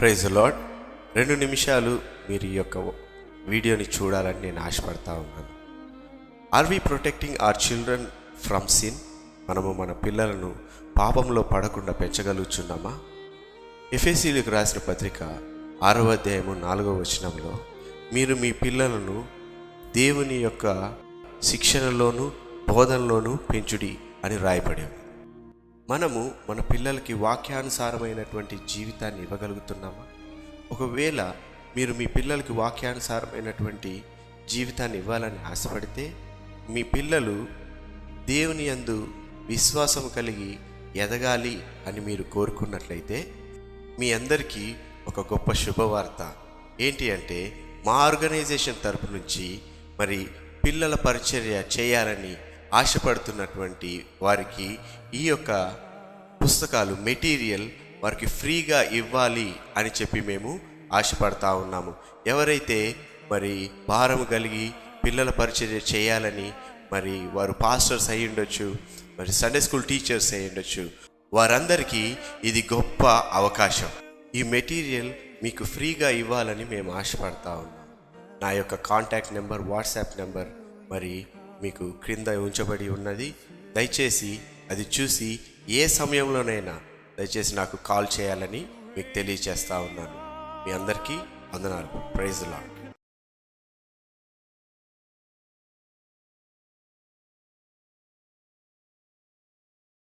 Praise lord రెండు నిమిషాలు మీరు ఈ యొక్క వీడియోని చూడాలని నేను ఆశపడతా ఉన్నాను. Are we protecting our children from sin మనము మన పిల్లలను పాపంలో పడకుండా పెంచగలుగుచున్నామా? ఎఫ్ఎసీలకు రాసిన పత్రిక ఆరవ అధ్యాయము నాలుగవ వచనంలో మీరు మీ పిల్లలను దేవుని యొక్క శిక్షణలోను బోధనలోను పెంచుడి అని రాయబడి మనము మన పిల్లలకి వాక్యానుసారమైనటువంటి జీవితాన్ని ఇవ్వగలుగుతున్నామా? ఒకవేళ మీరు మీ పిల్లలకి వాక్యానుసారమైనటువంటి జీవితాన్ని ఇవ్వాలని ఆశపడితే మీ పిల్లలు దేవుని యందు విశ్వాసం కలిగి ఎదగాలి అని మీరు కోరుకున్నట్లయితే మీ అందరికీ ఒక గొప్ప శుభవార్త. ఏంటి అంటే మా ఆర్గనైజేషన్ తరపు నుంచి మరి పిల్లల పరిచర్య చేయాలని ఆశపడుతున్నటువంటి వారికి ఈ యొక్క పుస్తకాలు మెటీరియల్ వారికి ఫ్రీగా ఇవ్వాలి అని చెప్పి మేము ఆశపడతా ఉన్నాము. ఎవరైతే మరి భారం కలిగి పిల్లల పరిచర్య చేయాలని మరి వారు పాస్టర్స్ అయి ఉండొచ్చు మరి సండే స్కూల్ టీచర్స్ అయి ఉండొచ్చు వారందరికీ ఇది గొప్ప అవకాశం. ఈ మెటీరియల్ మీకు ఫ్రీగా ఇవ్వాలని మేము ఆశపడతా ఉన్నాం. నా యొక్క కాంటాక్ట్ నెంబర్ వాట్సాప్ నెంబర్ మరి మీకు క్రింద ఉంచబడి ఉన్నది. దయచేసి అది చూసి ఏ సమయంలోనైనా దయచేసి నాకు కాల్ చేయాలని మీకు తెలియచేస్తా ఉన్నాను. మీ అందరికీ వందనాలు. Praise lord